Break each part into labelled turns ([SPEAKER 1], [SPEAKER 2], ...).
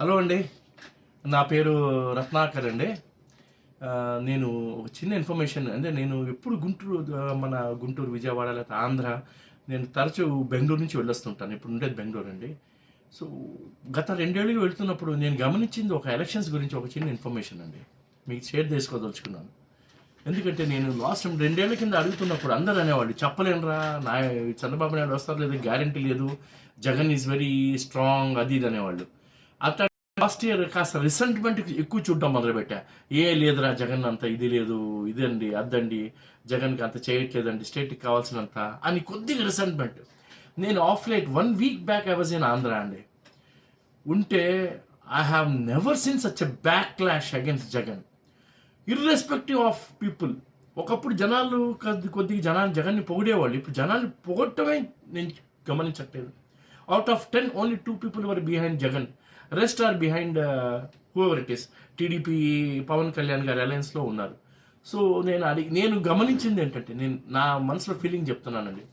[SPEAKER 1] Hello అండి. నా పేరు రత్నాకర్ అండి. నేను ఒక చిన్న ఇన్ఫర్మేషన్ అంటే నేను ఎప్పుడు గుంటూరు మన గుంటూరు విజయవాడ లేకపోతే ఆంధ్ర నేను తరచూ బెంగళూరు నుంచి వెళ్ళొస్తుంటాను. ఇప్పుడు ఉండేది బెంగళూరు అండి. సో గత రెండేళ్ళుగా వెళ్తున్నప్పుడు నేను గమనించింది ఒక ఎలక్షన్స్ గురించి ఒక చిన్న ఇన్ఫర్మేషన్ అండి. మీకు షేర్ చేసుకోదలుచుకున్నాను. ఎందుకంటే నేను లాస్ట్ రెండేళ్ళ కింద అడుగుతున్నప్పుడు అందరూ అనేవాళ్ళు చెప్పలేనురా నా చంద్రబాబు నాయుడు వస్తారు లేదు గ్యారంటీ లేదు జగన్ ఈజ్ వెరీ స్ట్రాంగ్ అది ఇది అనేవాళ్ళు. అట్లా లాస్ట్ ఇయర్ కాస్త రిసెంట్మెంట్ ఎక్కువ చూడటం మొదలుపెట్టా. ఏ లేదురా జగన్ అంత ఇది లేదు ఇదండి అద్దండి జగన్కి అంత చేయట్లేదండి స్టేట్కి కావాల్సినంత అని కొద్దిగా రిసెంట్మెంట్ నేను of late one week back I was in Andhra అండి. ఉంటే I have never seen such a backlash against Jagan. Irrespective of people ఒకప్పుడు జనాలు కొద్ది కొద్దిగా జనాలు జగన్ని పొగిడేవాళ్ళు. ఇప్పుడు జనాలు పొగట్టమే నేను గమనించట్లేదు. Out of ten only two people were behind Jagan. Rest are behind whoever it is TDP Pawan Kalyan గారి అలయన్స్లో ఉన్నారు. సో నేను అడిగి నేను గమనించింది ఏంటంటే నేను నా మనసులో ఫీలింగ్ చెప్తున్నానండి.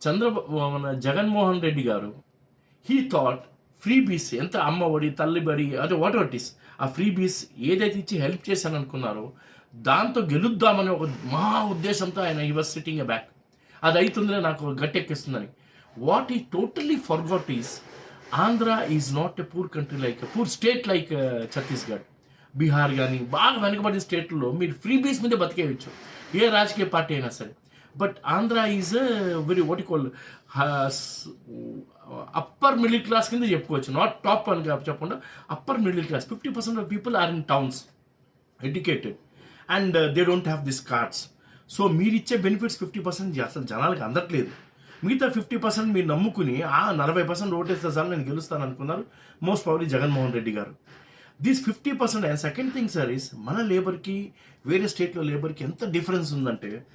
[SPEAKER 1] చంద్రబాబు మన జగన్మోహన్ రెడ్డి గారు హీ థాట్ ఫ్రీ బీస్ ఎంత అమ్మఒడి తల్లిబడి అదే వాట్ ఎవర్ ఇస్ ఆ ఫ్రీ బీస్ ఏదైతే ఇచ్చి హెల్ప్ చేశాను అనుకున్నారో దాంతో గెలుద్దామని ఒక మహా ఉద్దేశంతో ఆయన ఈ వాజ్ సిట్టింగ్ ఎ బ్యాక్ అది అవుతుందిలే నాకు గట్టెక్కిస్తుందని. What we totally forgot is Andhra is not a poor country like poor state like Chhattisgarh Bihar కానీ బాగా వెనకబడిన స్టేట్లో మీరు ఫ్రీ బీస్ మీద బతికేయచ్చు. ఏ రాజకీయ పార్టీ అయినా సరే. But Andhra is very what call upper middle class కింద చెప్పుకోవచ్చు. నాట్ టాప్ అని చెప్పకుండా upper middle class fifty percent of people are in towns educated and they don't have this cards so మీరు ఇచ్చే బెనిఫిట్స్ ఫిఫ్టీ పర్సెంట్ అసలు జనాలకు అందట్లేదు. మిగతా ఫిఫ్టీ పర్సెంట్ మీరు నమ్ముకుని ఆ నలభై పర్సెంట్ ఓటేస్తే సార్ నేను గెలుస్తాను అనుకున్నారు most probably Jaganmohan Reddy garu. This fifty percent and second thing sir is మన లేబర్కి వేరే స్టేట్లో లేబర్కి ఎంత డిఫరెన్స్ ఉందంటే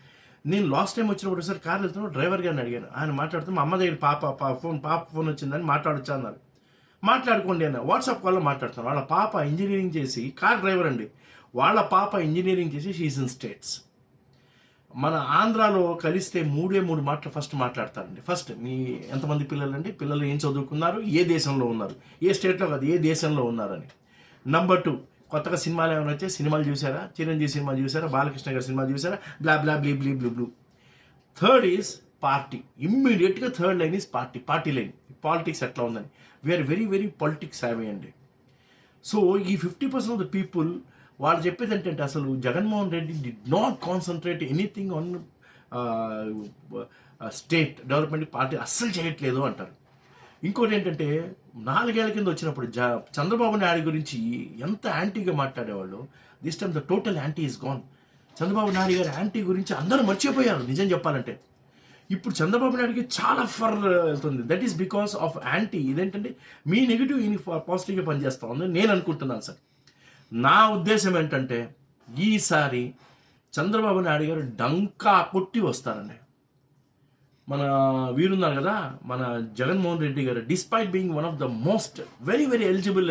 [SPEAKER 1] నేను లాస్ట్ టైం వచ్చినప్పుడు సార్ కార్ వెళ్తున్నప్పుడు డ్రైవర్ గారిని అడిగాను. ఆయన మాట్లాడుతూ మా అమ్మ దగ్గర పాప పా- ఫోన్ పాప ఫోన్ వచ్చిందని మాట్లాడొచ్చా? అన్నారు. మాట్లాడుకోండి అన్న వాట్సాప్ కాల్లో మాట్లాడుతాను వాళ్ళ పాప ఇంజనీరింగ్ చేసి కార్ డ్రైవర్ అండి. వాళ్ళ పాప ఇంజనీరింగ్ చేసి షీస్ ఇన్ స్టేట్స్ మన ఆంధ్రాలో కలిస్తే మూడే మూడు మాటలు ఫస్ట్ మాట్లాడతారండి. ఫస్ట్ మీ ఎంతమంది పిల్లలండి? పిల్లలు ఏం చదువుకున్నారు? ఏ దేశంలో ఉన్నారు? ఏ స్టేట్లో కాదు ఏ దేశంలో ఉన్నారని. నంబర్ టూ కొత్తగా సినిమాలు ఏమైనా వచ్చాయి? సినిమాలు చూసారా చిరంజీవి సినిమా చూసారా బాలకృష్ణ గారి సినిమా చూసారా blah blah blee blee bloo bloo third is party ఇమ్మీడియట్గా third line is party party line politics ఎట్లా ఉందని. We are very very politics heavy అండి. సో ఈ fifty percent of the people వాళ్ళు చెప్పేది ఏంటంటే అసలు Jaganmohan Reddy did not concentrate anything on state development party అస్సలు చేయట్లేదు అంటారు. ఇంకోటి ఏంటంటే నాలుగేళ్ళ కింద వచ్చినప్పుడు జ చంద్రబాబు నాయుడు గురించి ఎంత యాంటీగా మాట్లాడేవాళ్ళు this time the total anti is gone Chandrababu Naidu గారి యాంటీ గురించి అందరూ మర్చిపోయారు నిజం చెప్పాలంటే. ఇప్పుడు చంద్రబాబు నాయుడుకి చాలా ఫర్ వెళ్తుంది. That is because of anti. ఇదేంటంటే మీ నెగిటివ్ ఈయన పాజిటివ్గా పనిచేస్తా ఉంది. నేను అనుకుంటున్నాను సార్. నా ఉద్దేశం ఏంటంటే ఈసారి చంద్రబాబు నాయుడు గారు డంకా కొట్టి వస్తారండి. మన వీరున్నారు కదా మన Jaganmohan Reddy garu despite being one of the most very very eligible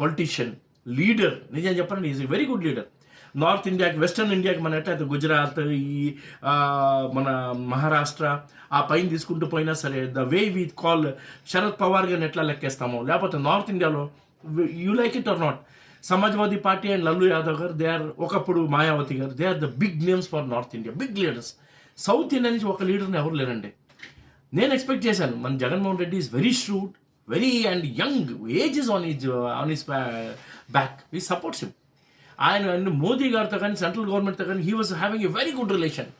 [SPEAKER 1] politician leader నిజం చెప్పాలంటే is very good leader north ఇండియాకి వెస్టర్న్ ఇండియాకి మన ఎట్లయితే గుజరాత్ ఈ మన మహారాష్ట్ర ఆ పైన తీసుకుంటూ పోయినా సరే the way we call Sharad Pawar గారిని ఎట్లా లెక్కేస్తామో లేకపోతే నార్త్ ఇండియాలో you like it or not Samajwadi party and Lalu Yadav garu they are ఒకప్పుడు Mayawati garu they are the big names for north India big leaders south India నుంచి ఒక లీడర్ని ఎవరు లేరండి? నేను ఎక్స్పెక్ట్ చేశాను మన Jaganmohan Reddy is very shrewd very and young age is on is on is back ఈ సపోర్ట్స్ హిమ్ ఆయన మోదీ గారితో కానీ సెంట్రల్ గవర్నమెంట్తో కానీ he was having a very good relation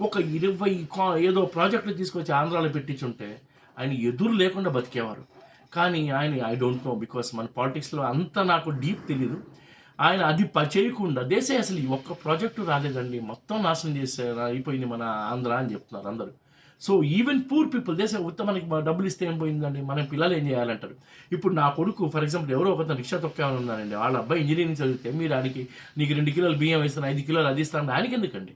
[SPEAKER 1] ఒక ఇరవై కా- ఏదో ప్రాజెక్టులు తీసుకొచ్చి ఆంధ్రాలో పెట్టించుంటే ఆయన ఎదురు లేకుండా బతికేవారు. కానీ ఆయన ఐ డోంట్ నో బికాస్ మన పాలిటిక్స్లో అంత నాకు డీప్ తెలీదు. ఆయన అది పచేయకుండా చేయకుండా దేశే అసలు ఈ ఒక్క ప్రాజెక్టు రాలేదండి మొత్తం నాశనం చేశారు అయిపోయింది మన ఆంధ్ర అని చెప్తున్నారు అందరూ. సో ఈవెన్ పూర్ పీపుల్ దేశ ఉత్త మనకి డబ్బులు ఇస్తే ఏం పోయిందండి? మన పిల్లలు ఏం చేయాలంటారు? ఇప్పుడు నా కొడుకు ఫర్ ఎగ్జాంపుల్ ఎవరో ఒక రిక్షా తొక్కేమని ఉన్నారండి వాళ్ళ అబ్బాయి ఇంజనీరింగ్ చదివితే మీరు ఆయనకి నీకు రెండు కిలోలు బియ్యం వేస్తాను ఐదు కిలోలు అది ఇస్తాను ఆయనకి ఎందుకండి?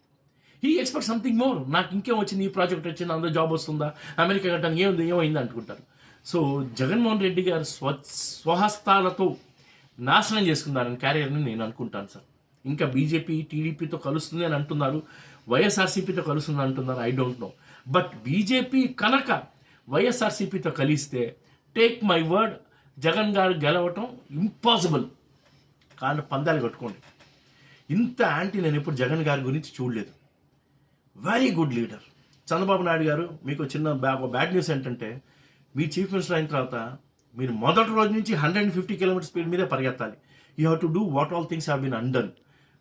[SPEAKER 1] హీ ఎక్స్పెక్ట్ సంథింగ్ మోర్ నాకు ఇంకేం వచ్చింది? ఈ ప్రాజెక్ట్ వచ్చింది అందులో జాబ్ వస్తుందా? అమెరికా కట్టడానికి ఏముంది? ఏమైంది? అనుకుంటారు సో జగన్మోహన్ రెడ్డి గారు స్వ స్వహస్తాలతో నాశనం చేసుకున్నారని క్యారియర్ని నేను అనుకుంటాను సార్. ఇంకా బీజేపీ టీడీపీతో కలుస్తుంది అని అంటున్నారు వైఎస్ఆర్సీపీతో కలుస్తుంది అంటున్నారు I don't know. But BJP కనుక వైఎస్ఆర్సీపీతో కలిస్తే టేక్ మై వర్డ్ జగన్ గారు గెలవటం ఇంపాసిబుల్. కానీ పందాలు కట్టుకోండి. ఇంత యాంటీ నేను ఎప్పుడు జగన్ గారి గురించి చూడలేదు. Very good leader. Chandrababu Naidu garu మీకు చిన్న బ్యాడ్ న్యూస్ ఏంటంటే మీ చీఫ్ మినిస్టర్ అయిన తర్వాత మీరు మొదటి రోజు నుంచి hundred and fifty kilometer speed మీదే పరిగెత్తాలి. You have to do what all things have been undone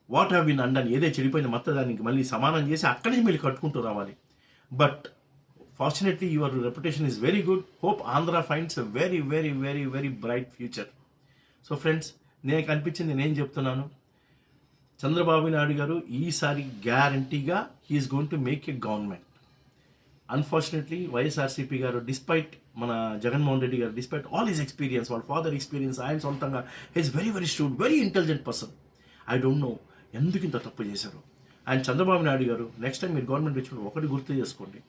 [SPEAKER 1] what have been undone ఏదే చెడిపోయింది మొత్తం దానికి మళ్ళీ సమానం చేసి అక్కడి నుంచి మీరు కట్టుకుంటూ రావాలి. But fortunately your reputation is very good. Hope Andhra finds a very very very very bright future. So friends నేను కనిపించింది నేను చెప్తున్నాను. చంద్రబాబు నాయుడు గారు ఈసారి గ్యారంటీగా he is going to make a government unfortunately YSRCP garu despite మన Jaganmohan Reddy garu despite all his experience వాళ్ళ father experience ఆయన సొంతంగా he's very very shrewd very intelligent person I don't know ఎందుకు ఇంత తప్పు చేశారు. ఆయన చంద్రబాబు నాయుడు గారు నెక్స్ట్ టైం మీరు గవర్నమెంట్ వచ్చినప్పుడు ఒకటి గుర్తు చేసుకోండి.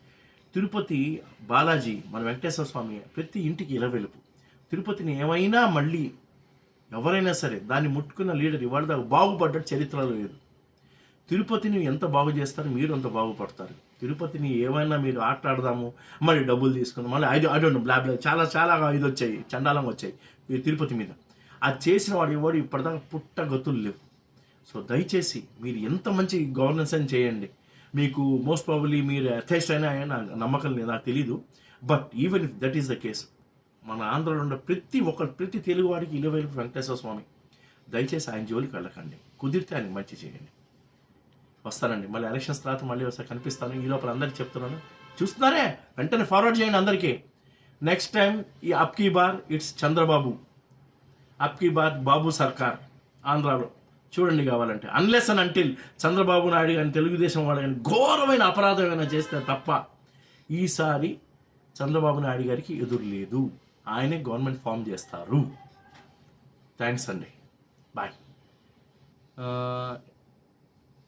[SPEAKER 1] తిరుపతి బాలాజీ మన వెంకటేశ్వర స్వామి ప్రతి ఇంటికి ఇలవెలుపు. తిరుపతిని ఏమైనా మళ్ళీ ఎవరైనా సరే దాన్ని ముట్టుకున్న లీడర్ ఇవాళ దాకా బాగుపడ్డట్టు చరిత్రలో లేదు. తిరుపతిని ఎంత బాగు చేస్తారు? మీరు అంత బాగుపడతారు. తిరుపతిని ఏమైనా మీరు ఆటలాడదాము మళ్ళీ డబ్బులు తీసుకుందాం మళ్ళీ ఐదు ఐ డోంట్ బ్లా బ్లా చాలా చాలా ఇది వచ్చాయి చండాలంగా వచ్చాయి మీరు తిరుపతి మీద. అది చేసిన వాడు ఎవడు ఇప్పటిదాకా పుట్ట గతులు లేవు. సో దయచేసి మీరు ఎంత మంచి గవర్నెన్స్ అని చేయండి. మీకు మోస్ట్ ప్రాబ్లీ మీరు అథెస్ట్ అయినా అయినా నమ్మకం లేదు నాకు తెలీదు. But even if that is the case మన ఆంధ్రలో ఉన్న ప్రతి ఒక్క ప్రతి తెలుగువాడికి ఇలవేలు వెంకటేశ్వర స్వామి. దయచేసి ఆయన జోలికి వెళ్ళకండి. కుదిరితే ఆయన మంచి చేయండి. వస్తానండి. మళ్ళీ ఎలక్షన్స్ తర్వాత మళ్ళీ ఒకసారి కనిపిస్తాను. ఈ లోపల అందరికి చెప్తున్నాను. చూస్తున్నారే? వెంటనే ఫార్వర్డ్ చేయండి అందరికీ. నెక్స్ట్ టైం ఈ అప్కీ బార్ ఇట్స్ చంద్రబాబు. అప్కీ బార్ బాబు సర్కార్ ఆంధ్రాలో. చూడండి కావాలంటే. Unless and until Chandrababu Naidu కానీ తెలుగుదేశం వాడు కానీ ఘోరమైన అపరాధం ఏమైనా చేస్తే తప్ప ఈసారి చంద్రబాబు నాయుడు గారికి ఎదురు లేదు. ఆయనే గవర్నమెంట్ ఫామ్ చేస్తారు. థ్యాంక్స్ అండి. బాయ్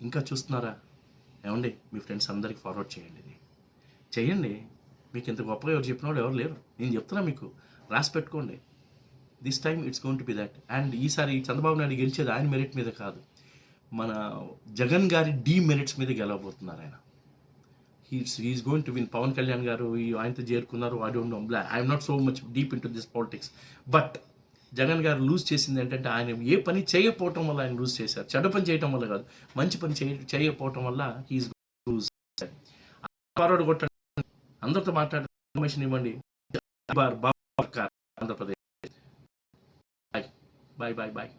[SPEAKER 1] ఇంకా చూస్తున్నారా? ఏమండి మీ ఫ్రెండ్స్ అందరికి ఫార్వర్డ్ చేయండి ఇది. చేయండి. మీకు ఇంత గొప్పగా ఎవరు చెప్పిన వాళ్ళు ఎవరు లేరు. నేను చెప్తున్నా మీకు. రాసి పెట్టుకోండి. This time it's going to be that and ఈసారి చంద్రబాబు నాయుడు గెలిచేది ఆయన మెరిట్ మీద కాదు. మన జగన్ గారి డీ మెరిట్స్ మీద గెలవబోతున్నారు ఆయన. He's he's going to win Pawan Kalyan garu ఈ ఆయనతో చేరుకున్నారు. I don't know blah I'm not so much deep into this politics but Jagan garu lose చేసింది ఏంటంటే ఆయన ఏ పని చేయకపోవటం వల్ల ఆయన లూజ్ చేశారు. చెడ్డ పని చేయటం వల్ల కాదు. మంచి పని చేయ చేయకపోవటం వల్ల హీఈస్ లూజ్ ఫార్వర్డ్ కొట్టండి. అందరితో మాట్లాడే ఇన్ఫర్మేషన్ ఇవ్వండి. Andhra Pradesh bye bye bye bye